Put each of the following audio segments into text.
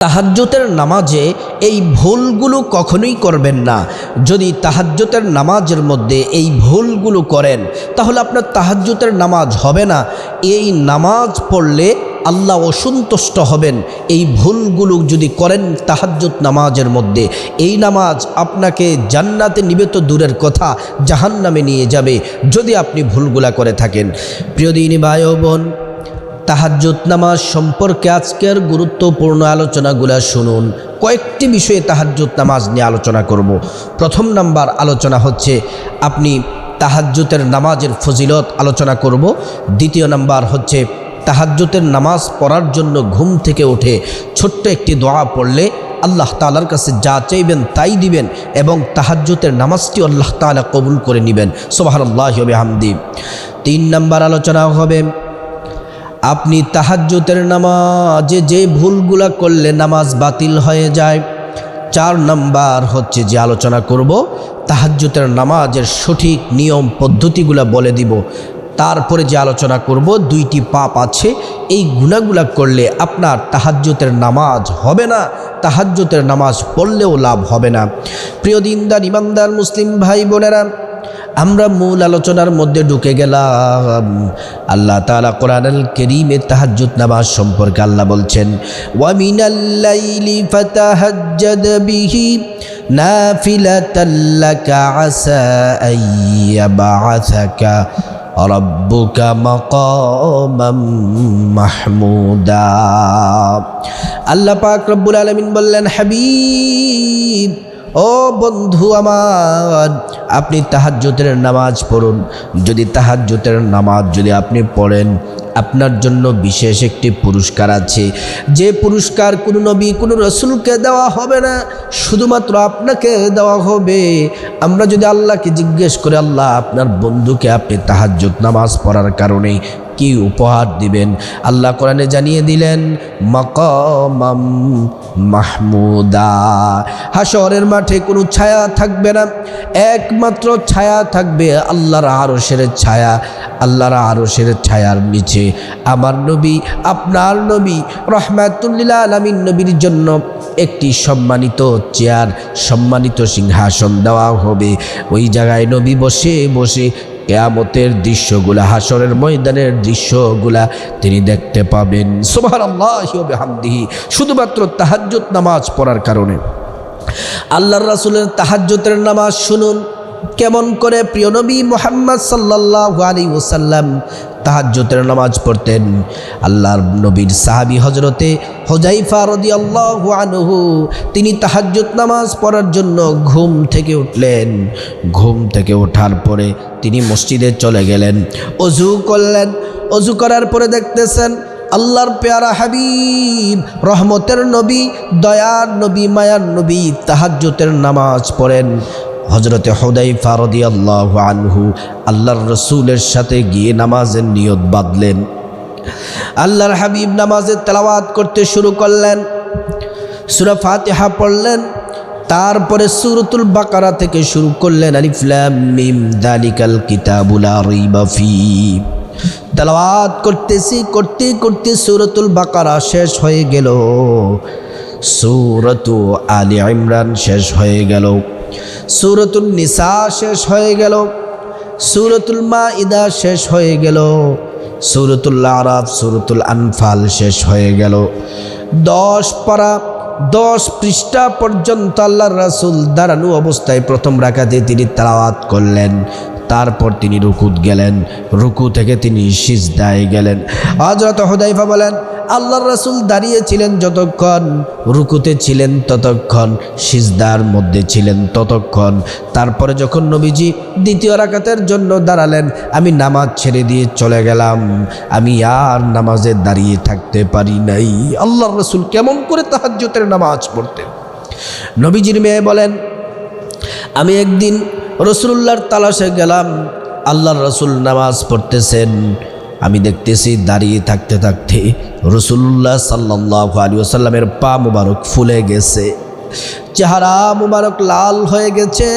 তাহাজ্জুতের নামাজে এই ভুলগুলো কখনোই করবেন না। যদি তাহাজ্জুতের নামাজের মধ্যে এই ভুলগুলো করেন, তাহলে আপনার তাহাজ্জুতের নামাজ হবে না। এই নামাজ পড়লে আল্লাহ অসন্তুষ্ট হবেন। এই ভুলগুলো যদি করেন তাহাজ্জুত নামাজের মধ্যে, এই নামাজ আপনাকে জান্নাতে নিবে তো দূরের কথা জাহান্নামে নিয়ে যাবে যদি আপনি ভুলগুলা করে থাকেন। প্রিয় দিনী ভাই বোন তাহাজ্জুদ নামাজ সম্পর্কে আজকের গুরুত্বপূর্ণ আলোচনাগুলো শুনুন। কয়েকটি বিষয়ে তাহাজ্জুদ নামাজ নিয়ে আলোচনা করব। প্রথম নাম্বার আলোচনা হচ্ছে, আপনি তাহাজ্জুতের নামাজের ফজিলত আলোচনা করব। দ্বিতীয় নাম্বার হচ্ছে তাহাজ্জুতের নামাজ পড়ার জন্য ঘুম থেকে উঠে ছোট্ট একটি দোয়া পড়লে আল্লাহ তালার কাছে যা চাইবেন তাই দিবেন এবং তাহাজ্জুতের নামাজটি আল্লাহ তালা কবুল করে নেবেন। সোবাহ আল্লাহ হামদি তিন নাম্বার আলোচনা হবে আপনি তাহাজ্জুতের নামাজে যে ভুলগুলা করলে নামাজ বাতিল হয়ে যায়। চার নাম্বার হচ্ছে যে আলোচনা করব তাহাজ্জুতের নামাজের সঠিক নিয়ম পদ্ধতিগুলা বলে দিব। তারপরে যে আলোচনা করব, দুইটি পাপ আছে, এই গুণাগুলা করলে আপনার তাহাজ্জুতের নামাজ হবে না তাহাজ্জুতের নামাজ পড়লেও লাভ হবে না। প্রিয় দিনদার, ইমানদার, মুসলিম ভাই বোনেরা আমরা মূল আলোচনার মধ্যে ঢুকে গেলাম। আল্লাহ তাআলা কোরআনুল কারীমে তাহাজ্জুদ নামাজ সম্পর্কে আল্লাহ বলছেন, ওয়া মিনাল-লাইলি ফাতাহাজ্জাদ বিহি নাফিলাতাল লাকা আসা আইয়াবা'আসাকা রব্বুকা মাকামাম মাহমুদা। আল্লাহ পাক রব্বুল আলামিন বললেন, হাবিব ও বন্ধু আমার, আপনি তাহাজ্জুতের নামাজ পড়ুন। যদি তাহাজ্জুতের নামাজ যদি আপনি পড়েন, আপনার জন্য বিশেষ একটি পুরস্কার আছে। যে পুরস্কার কোনো নবী, কোনো রসুলকে দেওয়া হবে না, শুধুমাত্র আপনাকে দেওয়া হবে। আমরা যদি আল্লাহকে জিজ্ঞেস করে, আল্লাহ, আপনার বন্ধুকে আপনি তাহাজ্জুদ নামাজ পড়ার কারণে কি উপহার দিবেন? আল্লাহ কোরআনে জানিয়ে দিলেন, মকমাম মাহমুদা। হাসরের মাঠে কোনো ছায়া থাকবে না। একমাত্র ছায়া থাকবে আল্লাহর আরশের ছায়া, আল্লাহর আরশের ছায়ার নিচে। আমার নবী, আপনার নবী রহমাতুল্লিল্লা আলমিন নবীর জন্য একটি সম্মানিত চেয়ার, সম্মানিত সিংহাসন দেওয়া হবে। ওই জায়গায় নবী বসে বসে কেয়ামতের দৃশ্যগুলা হাসরের ময়দানের দৃশ্যগুলা তিনি দেখতে পাবেন। সোভার আল্লাহ হামদিহি শুধুমাত্র তাহাজ্জত নামাজ পড়ার কারণে। আল্লাহর রাসুলের তাহাজ্জুতের নামাজ শুনুন। কেমন করে প্রিয়নবী মোহাম্মদ সাল্লাহ আলী ওসাল্লাম তাহাজ্জুতের নামাজ পড়তেন। আল্লাহর নবীর সাহাবি হজরতে হোজাইফা রদি আল্লাহ আনহু, তিনি তাহাজ্জুদ নামাজ পড়ার জন্য ঘুম থেকে উঠলেন। ঘুম থেকে ওঠার পরে তিনি মসজিদে চলে গেলেন। অজু করলেন। অজু করার পরে দেখতেছেন আল্লাহর পেয়ারা হাবিব, রহমতের নবী, দয়ার নবী, মায়ার নবী তাহাজ্জুতের নামাজ পড়েন। হজরতে হদাই ফারদি আল্লাহ আনহু আল্লাহর রসুলের সাথে গিয়ে নামাজের নিয়ত বাঁধলেন। আল্লাহর হাবিব নামাজের তেলাওয়াত করতে শুরু করলেন। সুরা ফাতেহা পড়লেন। তারপরে সুরতুল বাকারা থেকে শুরু করলেন। আলিফলাম মিম, দালিকাল কিতাবুলা রিবা ফি। তেলাওয়াত করতেছি, করতে করতে সুরতুল বাকারা শেষ হয়ে গেল। সুরতু আলী ইমরান শেষ হয়ে গেল। সুরতুল নিসা শেষ হয়ে গেল। সুরতুল মা ইদা শেষ হয়ে গেল। সুরতুল আরাফ, সুরতুল আনফাল শেষ হয়ে গেল। দশ পারা, দশ পৃষ্ঠা পর্যন্ত আল্লাহ রাসুল দাঁড়ানো অবস্থায় প্রথম রাখাতে তিনি তালাওয়াত করলেন। তারপর তিনি রুকুত গেলেন, রুকু থেকে তিনি সিজদায় গেলেন। হজরত হুদাইফা বলেন, আল্লাহর রাসুল দাঁড়িয়েছিলেন যতক্ষণ, রুকুতে ছিলেন ততক্ষণ, সিজদার মধ্যে ছিলেন ততক্ষণ। তারপরে যখন নবীজি দ্বিতীয় রাকাতের জন্য দাঁড়ালেন, আমি নামাজ ছেড়ে দিয়ে চলে গেলাম। আমি আর নামাজে দাঁড়িয়ে থাকতে পারি নাই। আল্লাহর রসুল কেমন করে তাহাজ্জুতের নামাজ পড়তেন? নবীজির মেয়ে বলেন, আমি একদিন রসুল্লাহর তালাশে গেলাম, আল্লাহর রসুল নামাজ পড়তেছেন। আমি দেখতেছি দাঁড়িয়ে থাকতে থাকতে রসুল্লাহ সাল্লাহ আলী আসাল্লামের পা মুবারক ফুলে গেছে। চেহারা মুবারক লাল হয়ে গেছে।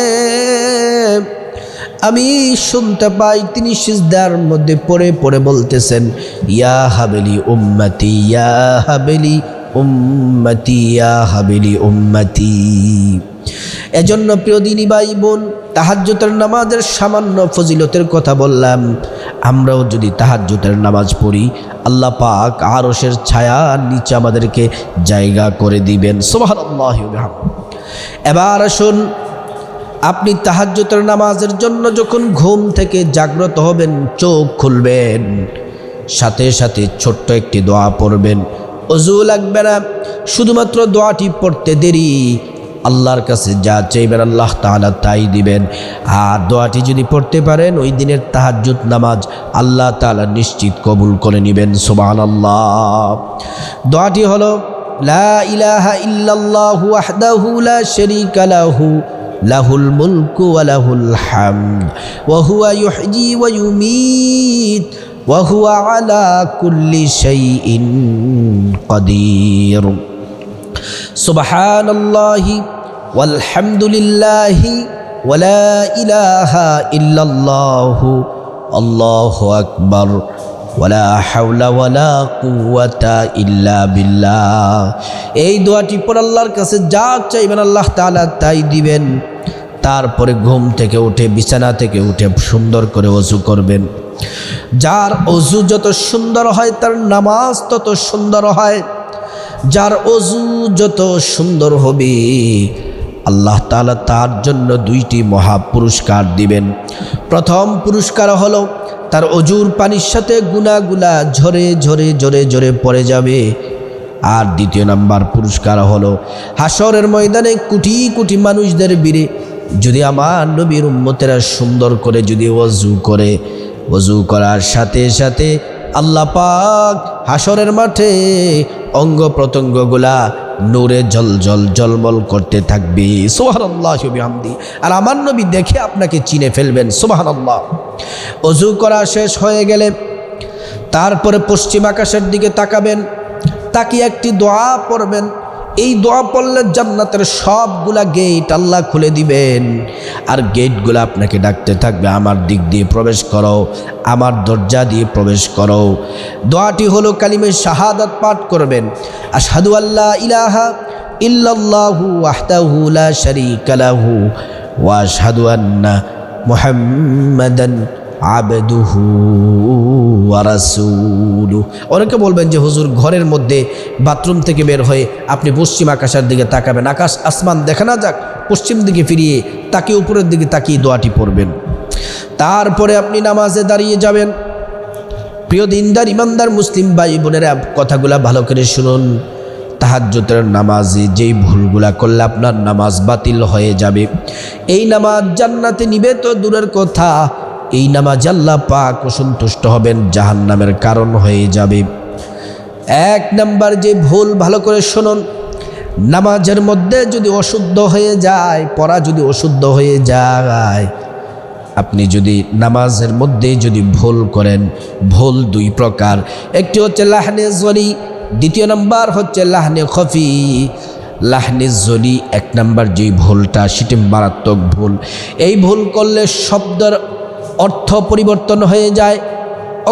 আমি শুনতে পাই তিনি সিজদার মধ্যে পড়ে পড়ে বলতেছেন, ইয়া হাবেলি উম্মতি, ইয়া হাবেলি উম্মতি, ইয়া হাবিলি উম্মতি। এজন্য প্রিয় দিনী ভাই বোন তাহাজ্জুতের নামাজের সামান্য ফজিলতের কথা বললাম। আমরাও যদি তাহাজ্জুতের নামাজ পড়ি, আল্লাহ পাক আরশের ছায়ার নিচে আমাদেরকে জায়গা করে দিবেন। বিহামদিহি। এবার আসুন, আপনি তাহাজ্জুতের নামাজের জন্য যখন ঘুম থেকে জাগ্রত হবেন, চোখ খুলবেন, সাথে সাথে ছোট্ট একটি দোয়া পড়বেন। অজু লাগবে না, শুধুমাত্র দোয়াটি পড়তে দেরি। আল্লাহর কাছে যা চাইবেন আল্লাহ তাআলা তাই দিবেন। আর দোয়াটি যদি পড়তে পারেন, ওই দিনের তাহাজ্জুদ নামাজ আল্লাহ তাআলা নিশ্চিত কবুল করে নেবেন সোমান আল্লাহ দোয়াটি হলো, লা ইলাহা ইল্লাল্লাহু ওয়াহদাহু লা শারীকা লাহু, লাহুল মুলকু ওয়া লাহুল হামদ, ওয়া হুয়া ইউহয়ি ওয়া ইউমীত, ওয়া হুয়া আলা কুল্লি শাইইন কাদির। সুবহানাল্লাহি ওয়ালহামদুলিল্লাহি ওয়া লা ইলাহা ইল্লাল্লাহু, আল্লাহু আকবার ওয়ালা হাওলা ওয়ালা কুওয়াতা ইল্লা বিল্লাহ। এই দোয়াটি পর আল্লাহর কাছে যা চাইবেন আল্লাহ তাআলা তাই দিবেন। তারপরে ঘুম থেকে উঠে, বিছানা থেকে উঠে সুন্দর করে অজু করবেন। যার অজু যত সুন্দর হয়, তার নামাজ তত সুন্দর হয়। যার অজু যত সুন্দর হবে, আল্লাহ তাআলা তার জন্য দুইটি মহা পুরস্কার দিবেন। প্রথম পুরস্কার হলো, তার অজুর পানির সাথে গুনাগুলা ঝরে ঝরে ঝরে ঝরে পড়ে যাবে। আর দ্বিতীয় নাম্বার পুরস্কার হলো হাসরের ময়দানে কোটি কোটি মানুষদের বীরে যদি আমার নবীর উম্মতেরা সুন্দর করে যদি অজু করে, অজু করার সাথে সাথে আল্লাহ পাক হাসরের মাঠে অঙ্গ প্রত্যঙ্গগুলা নূরে জল জল জলমল করতে থাকবে। সোহানাল্লাহ আর আমার নবী দেখে আপনাকে চিনে ফেলবেন সোহানাল্লাহ অজু করা শেষ হয়ে গেলে তারপরে পশ্চিম আকাশের দিকে তাকাবেন, তাকিয়ে একটি দোয়া পড়বেন এই দোয়া পড়লে জান্নাতের সবগুলা গেট আল্লাহ খুলে দিবেন। আর গেটগুলো আপনাকে ডাকতে থাকবে, আমার দিক দিয়ে প্রবেশ করো, আমার দরজা দিয়ে প্রবেশ করো। দোয়াটি হলো কালিমে শাহাদাত পাঠ করবেন। আশহাদু আল্লাহ ইলাহা ইল্লাল্লাহু ওয়াহদাহু লা শারীকা লাহু ওয়া আশহাদু আন্না মুহাম্মাদান অনেকে বলবেন যে, হুজুর, ঘরের মধ্যে বাথরুম থেকে বের হয়ে আপনি পশ্চিম আকাশের দিকে তাকাবেন। আকাশ আসমান দেখা না যাক, পশ্চিম দিকে ফিরিয়ে তাকে উপরের দিকে তাকিয়ে দোয়াটি পড়বেন। তারপরে আপনি নামাজে দাঁড়িয়ে যাবেন। প্রিয় দিনদার, ইমানদার মুসলিম ভাই বোনেরা কথাগুলা ভালো করে শুনুন। তাহাজ্জুতের নামাজে যেই ভুলগুলা করলে আপনার নামাজ বাতিল হয়ে যাবে। এই নামাজ জান্নাতে নিবে তো দূরের কথা। এই নামাজ আল্লাহ পাক অসন্তুষ্ট হবেন জাহান নামের কারণ হয়ে যাবে। এক নাম্বার যে ভুল ভালো করে শুনুন, নামাজের মধ্যে যদি অশুদ্ধ হয়ে যায়, পড়া যদি অশুদ্ধ হয়ে যায়, আপনি যদি নামাজের মধ্যে যদি ভুল করেন, ভুল দুই প্রকার। একটি হচ্ছে লাহনে জলি দ্বিতীয় নাম্বার হচ্ছে লাহনে খফি। লাহনে জলি এক নাম্বার যেই ভুলটা, সেটি মারাত্মক ভুল। এই ভুল করলে শব্দের অর্থ পরিবর্তন হয়ে যায়,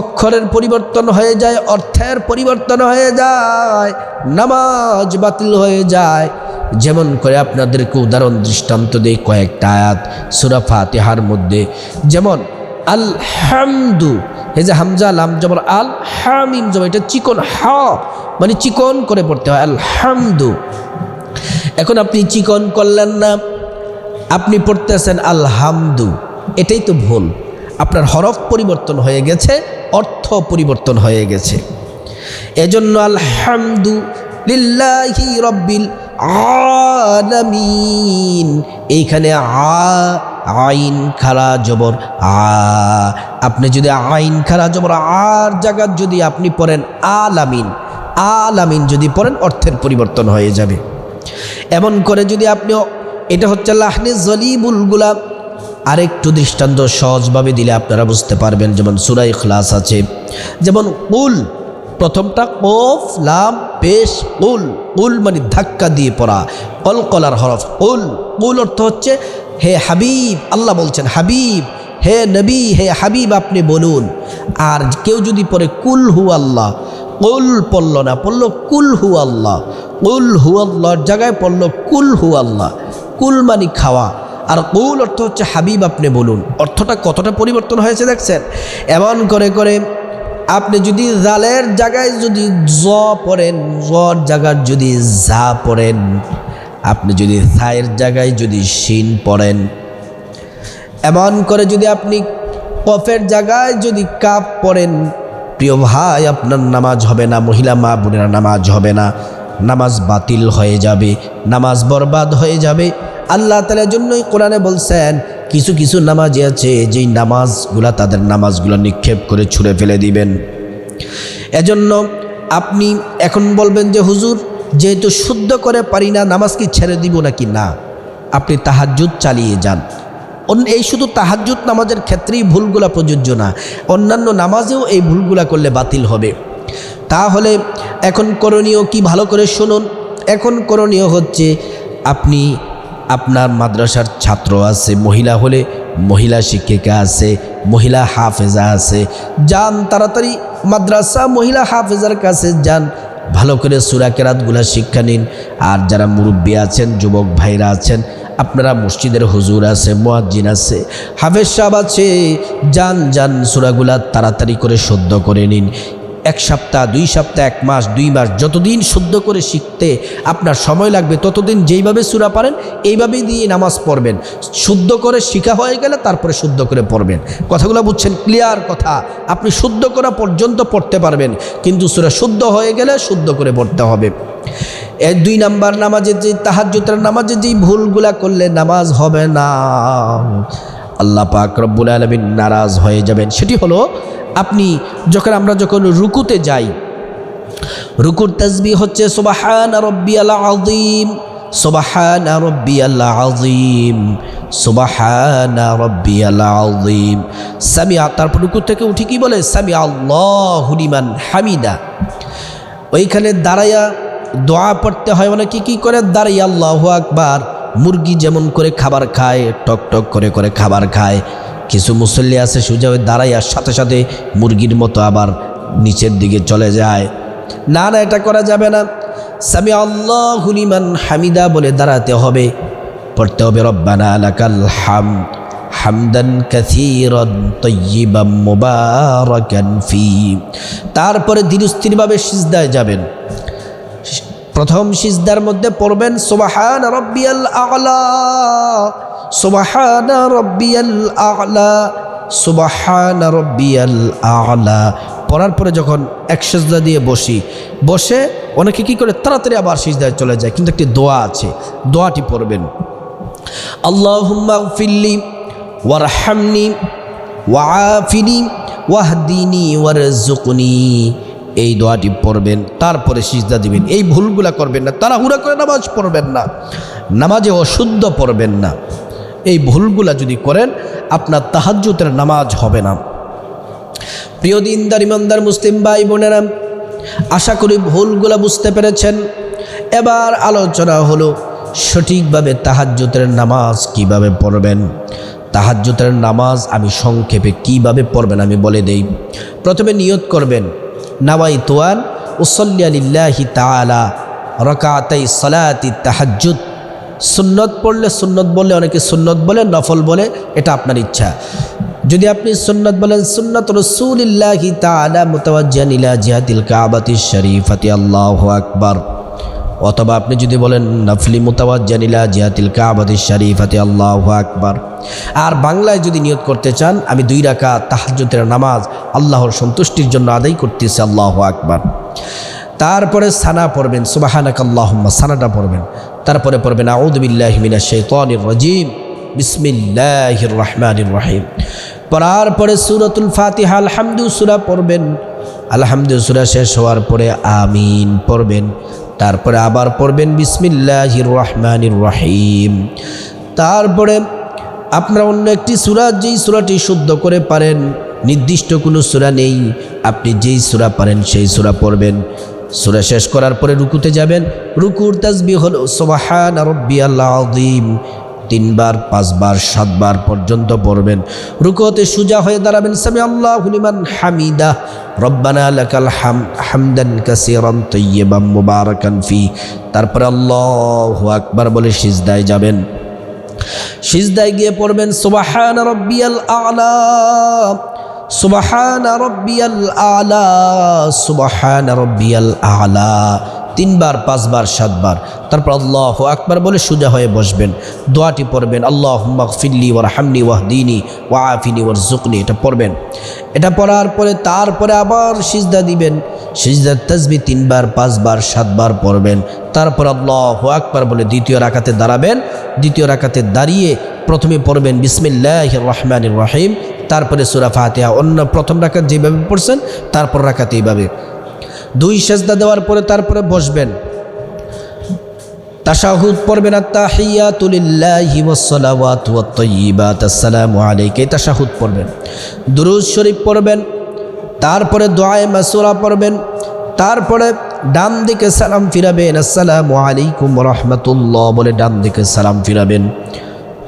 অক্ষরের পরিবর্তন হয়ে যায়, অর্থের পরিবর্তন হয়ে যায়, নামাজ বাতিল হয়ে যায়। যেমন করে আপনাদেরকে উদাহরণ দৃষ্টান্ত দেই কয়েকটা আয়াত সুরা ফাতিহার মধ্যে। যেমন আল হামদু এই যে হামজা, লাম যেমন আল হামিম যেমন এটা চিকন হা মানে চিকন করে পড়তে হয় আল হামদু এখন আপনি চিকন করলেন না, আপনি পড়তেছেন আল হামদু এটাই তো ভুল। আপনার হরফ পরিবর্তন হয়ে গেছে, অর্থ পরিবর্তন হয়ে গেছে। এজন্য আলহামদু লিল্লাহি রব্বিল আলামিন। এইখানে আ, আইন খারা জবর, আ। আপনি যদি আইন খারা জবর, আর জায়গা যদি আপনি পড়েন, আলামিন। আলামিন যদি পড়েন, অর্থের পরিবর্তন হয়ে যাবে। এমন করে যদি আপনি এটা হচ্ছে লাহনে জলিবুলগুলা আরেকটু দৃষ্টান্ত সহজভাবে দিলে আপনারা বুঝতে পারবেন, যেমন সুরাই খ্লাস আছে। যেমন উল প্রথমটা কফ, লাম, পেশ উল উল মানে ধাক্কা দিয়ে পড়া, কলকলার হরফ উল উল অর্থ হচ্ছে, হে হাবিব, আল্লাহ বলছেন, হাবিব, হে নবী, হে হাবিব আপনি বলুন। আর কেউ যদি পরে কুল হু আল্লাহ, কুল পড়ল না, পড়ল কুল হু আল্লাহ। কুল হু আল্লাহর জায়গায় পড়ল কুল হু আল্লাহ। কুল মানি খাওয়া। আর কুল অর্থ হচ্ছে হাবিব আপনি বলুন। অর্থটা কতটা পরিবর্তন হয়েছে দেখছেন? এমন করে করে আপনি যদি জালের জায়গায় যদি জ পড়েন জর জায়গার যদি যা পড়েন, আপনি যদি সায়ের জায়গায় যদি শিন পড়েন, এমন করে যদি আপনি কফের জায়গায় যদি কাপ পড়েন, প্রিয় ভাই, আপনার নামাজ হবে না, মহিলা, মা বোনেরা নামাজ হবে না, নামাজ বাতিল হয়ে যাবে, নামাজ বরবাদ হয়ে যাবে আল্লাহ তালার জন্যই কোরআনে বলছেন, কিছু কিছু নামাজই আছে, যেই নামাজগুলা তাদের নামাজগুলো নিক্ষেপ করে ছুঁড়ে ফেলে দিবেন। এজন্য আপনি এখন বলবেন যে, হুজুর, যেহেতু শুদ্ধ করে পারি না, নামাজ কি ছেড়ে দিব নাকি না? আপনি তাহাজ্জুদ চালিয়ে যান। অন্য এই শুধু তাহাজ্জুদ নামাজের ক্ষেত্রেই ভুলগুলা প্রযোজ্য না, অন্যান্য নামাজেও এই ভুলগুলা করলে বাতিল হবে। তাহলে এখন করণীয় কি ভালো করে শুনুন। এখন করণীয় হচ্ছে, আপনি আপনার মাদ্রাসার ছাত্র আছে, মহিলা হলে মহিলা শিক্ষিকা আছে, মহিলা হাফেজা আছে। যান তাড়াতাড়ি মাদ্রাসা, মহিলা হাফেজার কাছে যান। ভালো করে সুরা কেরাতগুলা শিক্ষা নিন। আর যারা মুরব্বী আছেন, যুবক ভাইরা আছেন, আপনারা মসজিদের হুজুর আছে, মোয়াজ্জিন আছে, হাফেজ সাহেব আছে, যান যান সুরাগুলা তাড়াতাড়ি করে শুদ্ধ করে নিন। এক সপ্তাহ, দুই সপ্তাহ, এক মাস, দুই মাস, যতদিন শুদ্ধ করে শিখতে আপনার সময় লাগবে, ততদিন যেইভাবে সুরা পারেন, এইভাবেই দিয়ে নামাজ পড়বেন। শুদ্ধ করে শিখা হয়ে গেলে তারপরে শুদ্ধ করে পড়বেন। কথাগুলো বুঝছেন? ক্লিয়ার কথা। আপনি শুদ্ধ করা পর্যন্ত পড়তে পারবেন, কিন্তু সুরা শুদ্ধ হয়ে গেলে শুদ্ধ করে পড়তে হবে। এর দুই নাম্বার নামাজের যে তাহাজ্জুতের নামাজে যেই ভুলগুলা করলে নামাজ হবে না। আল্লাহ পাক রব্বুল আলমিন নারাজ হয়ে যাবেন। সেটি হলো, আপনি যখন আমরা যখন রুকুতে যাই, রুকুর তসবি হচ্ছে, সুবাহান রব্বি আল্লাহ আজিম সুবাহান রব্বি আল্লাহ আজিম সুবাহান রব্বি আল্লাহ আজিম সামিয়া, তারপর রুকুর থেকে উঠি কি বলে? সামি আল্লাহ হুলিমান হামিদা। ওইখানে দাঁড়াইয়া দোয়া পড়তে হয় মানে কি কি করে? দাঁড়াই আল্লাহ আকবার। মুরগি যেমন করে খাবার খায়, টক টক করে করে খাবার খায়। কিছু মুসল্লি আছে সোজা ওই দাঁড়াইয়ার সাথে সাথে মুরগির মতো আবার নিচের দিকে চলে যায়। না না, এটা করা যাবে না। সামি আল্লাহ হুলিমান হামিদা বলে দাঁড়াতে হবে। পড়তে হবে, রব্বানা লাকাল হাম, হামদান কাসীরান তয়্যিবাম মুবারাকান ফি। তারপরে ধীরস্থিরভাবে সিজদায় যাবেন। প্রথম সিজদার মধ্যে পড়বেন, সুবাহান রব্বিয়াল আলা, সুবাহান রব্বিয়াল আলা, সুবাহান রব্বিয়াল আলা। পড়ার পরে যখন এক সিজদা দিয়ে বসি, বসে অনেকে কি করে তাড়াতাড়ি আবার সিজদায় চলে যায়, কিন্তু একটি দোয়া আছে, দোয়াটি পড়বেন। আল্লাহুম্মা ফিল্লি ওয়ারহামনি ওয়াফিনি ওয়াহদিনি ওয়ারজুকনি এই দোয়াটি পড়বেন, তারপরে সিজদা দিবেন। এই ভুলগুলা করবেন না তারা হুড়া করে নামাজ পড়বেন না, নামাজে অশুদ্ধ পড়বেন না। এই ভুলগুলা যদি করেন, আপনার তাহাজ্জুতের নামাজ হবে না। প্রিয় দিনদার, ইমানদার মুসলিম ভাই বোনেরা, আশা করি ভুলগুলা বুঝতে পেরেছেন। এবার আলোচনা হলো, সঠিকভাবে তাহাজ্জুতের নামাজ কীভাবে পড়বেন? তাহাজ্জুতের নামাজ আমি সংক্ষেপে কীভাবে পড়বেন আমি বলে দেই। প্রথমে নিয়ত করবেন নাওয়াই তোয়ান উসল্লি আলিল্লাহি তালা রকাতাই সলাতি তাহাজ্জুদ। সুন্নত পড়লে সুন্নত বললে অনেকে সুন্নত বলে, নফল বলে, এটা আপনার ইচ্ছা। যদি আপনি সুন্নত বলেন, সুন্নত রসুলিল্লাহি তালা মুতাওয়াজ্জান ইলা জিহাদিল কাবাতি শরীফাতি, আল্লাহ আকবার। অথবা আপনি যদি বলেন, নফলি মুতাওয়াজ্জান ইলা জিহাদিল কাবাতি শরীফাতি, আল্লাহু আকবার। আর বাংলায় যদি নিয়ত করতে চান, আমি দুই রাকা তাহাজ্জুদের নামাজ আল্লাহর সন্তুষ্টির জন্য আদায় করতেছি, আল্লাহ আকবার। তারপরে সানা পড়বেন সুবাহানাক আল্লাহুম্মা সানাটা পড়বেন। তারপরে পড়বেন আউদুবিল্লাহ মিনা শৈতানির রাজিম, বিসমিল্লাহির রহমানির রহিম। পড়ার পরে সুরতুল ফাতিহা আলহামদু সুরা পড়বেন। আলহামদু সুরা শেষ হওয়ার পরে আমিন পড়বেন। তারপরে আবার পড়বেন বিসমিল্লাহির রহমানির রহিম। তারপরে আপনার অন্য একটি সুরা, যেই সুরাটি শুদ্ধ করে পারেন, নির্দিষ্ট কোনো সুরা নেই, আপনি যেই সুরা পারেন সেই সুরা পড়বেন। সুরা শেষ করার পরে রুকুতে যাবেন। রুকুর তাজবি হল সোবাহান রব্বি আল্লাহ তিনবার, পাঁচবার, সাতবার পর্যন্ত পড়বেন। রুকুতে সুজা হয়ে দাঁড়াবেন। সামি আল্লাহ হুলিমান হামিদা। রব্বানা লাকাল হাম, হামদান কাসিরান তৈয়বাম মুবারাকান ফি। তারপরে আল্লাহু আকবার বলে সিজদায় যাবেন। সিজদায় গিয়ে পড়বেন, সুবাহান রব্বিয়াল আলা। সুবাহান রব্বিয়াল আলা। সুবাহান রব্বিয়াল আলা। তিনবার, পাঁচবার, সাতবার। তারপর আল্লাহ আকবার বলে সোজা হয়ে বসবেন। দোয়াটি পড়বেন আল্লাহ মকফিল্লি ওর হামনি ওয়া আফিনি ওর জুকনি এটা পড়বেন। এটা পড়ার পরে তারপরে আবার সিজদা দিবেন। সিজদার তসবি তিনবার, পাঁচবার, সাতবার পড়বেন। তারপর আল্লাহ আকবার বলে দ্বিতীয় রাখাতে দাঁড়াবেন। দ্বিতীয় রাখাতে দাঁড়িয়ে প্রথমে পড়বেন বিসমিল্লাহ রহমান রহিম। তারপরে সুরা ফাতেহা অন্য প্রথম রাখাত যেভাবে পড়ছেন, তারপর রাখাতে এইভাবে। দুই সেজদা দেওয়ার পরে তারপরে বসবেন। তাশাহুদ পড়বেন আত্তাহিয়াতুলিল্লাহি তাশাহুদ পড়বেন। দুরূদ শরীফ পড়বেন, তারপরে দোয়ায়ে মাসুরা পড়বেন, তারপরে ডান দিকে সালাম ফিরাবেন, আসসালামু আলাইকুম রহমতুল্লাহ বলে ডান দিকে সালাম ফিরাবেন,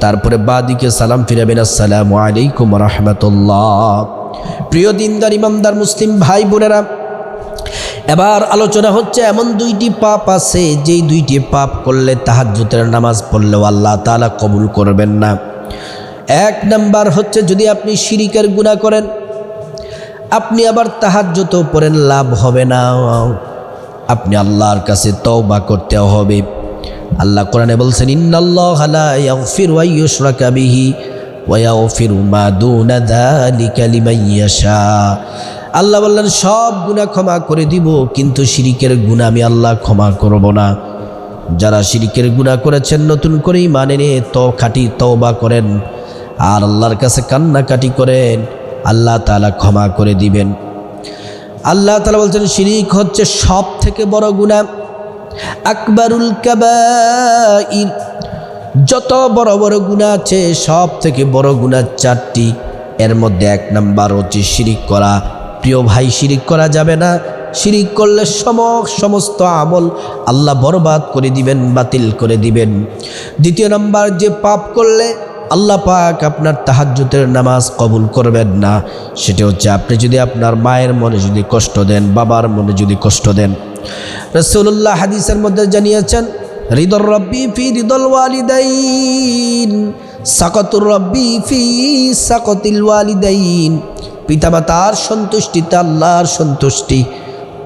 তারপরে বা দিকে সালাম ফিরাবেন, আসসালামু আলাইকুম রহমতুল্লাহ। প্রিয় দিনদার, ইমামদার, মুসলিম ভাই বোনেরা এবার আলোচনা হচ্ছে এমন দুইটি পাপ আছে, যেই দুইটি পাপ করলে তাহাজ্জুতের নামাজ পড়লেও আল্লাহ তাআলা কবুল করবেন না। এক নাম্বার হচ্ছে যদি আপনি শিরিকের গুনাহ করেন, আপনি আবার তাহাজ্জুতও পড়েন, লাভ হবে না। আপনি আল্লাহর কাছে তওবা করতে হবে। আল্লাহ কোরআনে বলছেন, ইন্নাল্লাহা আল্লাহ বললেন, সব গুনাহ ক্ষমা করে দিব, কিন্তু শিরিকের গুনাহ আমি আল্লাহ ক্ষমা করব না। যারা শিরিকের গুনাহ করেছেন, নতুন করেই মানে নিয়ে তো খাটি তওবা করেন। আর আল্লাহর কাছে কান্নাকাটি করেন, আল্লাহ তাআলা ক্ষমা করে দিবেন। আল্লাহ তালা বলছেন, শিরিক হচ্ছে সব থেকে বড় গুনাহ। আকবরুল কাবাইর, যত বড় বড় গুণা আছে সব থেকে বড় গুণা চারটি। এর মধ্যে এক নাম্বার হচ্ছে শিরিক করা। প্রিয় ভাই, শিরিক করা যাবে না। শিরিক করলে সম সমস্ত আমল আল্লাহ বরবাদ করে দিবেন, বাতিল করে দিবেন। দ্বিতীয় নম্বর, যে পাপ করলে আল্লাহ পাক আপনার তাহাজ্জুতের নামাজ কবুল করবেন না। সেটা হচ্ছে আপনি যদি আপনার মায়ের মনে যদি কষ্ট দেন, বাবার মনে যদি কষ্ট দেন। রসুল্লাহ হাদিসের মধ্যে জানিয়েছেন হৃদর রব্বি ফি হৃদল ওয়ালিদাইন, সাকতুর রব্বি ফি সাকতিল ওয়ালিদাইন। পিতামাতার সন্তুষ্টিতে আল্লাহর সন্তুষ্টি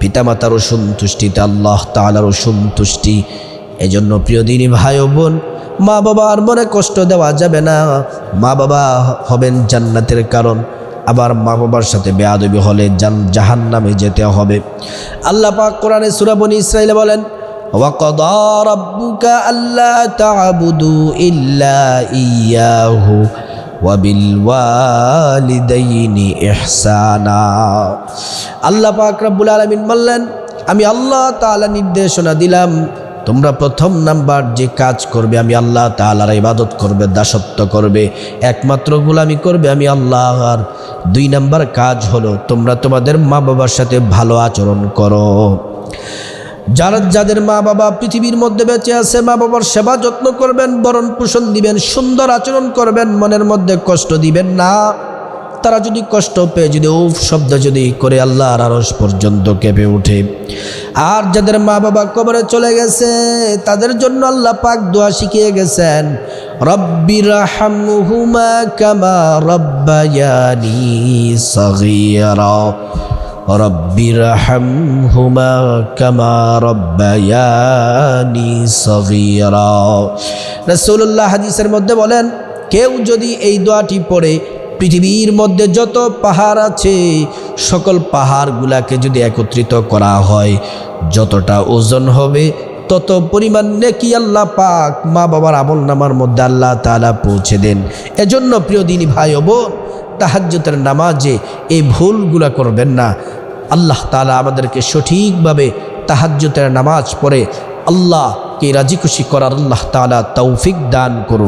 পিতামাতারও সন্তুষ্টিতে আল্লাহ তালারও সন্তুষ্টি এজন্য প্রিয় দিনী ভাই ও বোন মা বাবার মনে কষ্ট দেওয়া যাবে না মা বাবা হবেন জান্নাতের কারণ আবার মা বাবার সাথে বেয়াদবি হলে জান জাহান নামে যেতে হবে আল্লাহ পাক কোরআনে সুরাবনি ইসরাইলে বলেন وقضى ربك ألا تعبدوا إلا إياه আল্লাহ পাক রব্বুল বললেন, আমি আল্লাহ তাআলা নির্দেশনা দিলাম, তোমরা প্রথম নাম্বার যে কাজ করবে, আমি আল্লাহ তালার ইবাদত করবে, দাসত্ব করবে, একমাত্র গুলামি করবে আমি আল্লাহ আর দুই নাম্বার কাজ হলো, তোমরা তোমাদের মা বাবার সাথে ভালো আচরণ করো। যারা যাদের মা বাবা পৃথিবীর মধ্যে বেঁচে আছে, মা বাবার সেবা যত্ন করবেন, বরণ পোষণ দিবেন, সুন্দর আচরণ করবেন, মনের মধ্যে কষ্ট দিবেন না। তারা যদি কষ্ট পেয়ে, যদি উফ শব্দ যদি করে আল্লাহর আরস পর্যন্ত কেঁপে ওঠে। আর যাদের মা বাবা কবরে চলে গেছে, তাদের জন্য আল্লাহ পাক দোয়া শিখিয়ে গেছেন রব্বির কামা রব্বায়ানি সগীরা। রব্বির হামহুমা কামা রব্বায়ানি সগীরা। রাসূলুল্লাহ হাদিসের মধ্যে বলেন, কেউ যদি এই দোয়াটি পড়ে, পৃথিবীর মধ্যে যত পাহাড় আছে, সকল পাহাড়গুলাকে যদি একত্রিত করা হয়, যতটা ওজন হবে, তত পরিমাণ নেকি আল্লাহ পাক মা বাবার আমল নামার মধ্যে আল্লাহ তালা পৌঁছে দেন। এজন্য প্রিয় দিনী ভাই ও বোন তাহাজ্যতের নামাজে এই ভুলগুলা করবেন না। আল্লাহ তালা আমাদেরকে সঠিকভাবে তাহাজ্যতের নামাজ পড়ে আল্লাহকে রাজি খুশি করার আল্লাহ তালা তৌফিক দান করুন।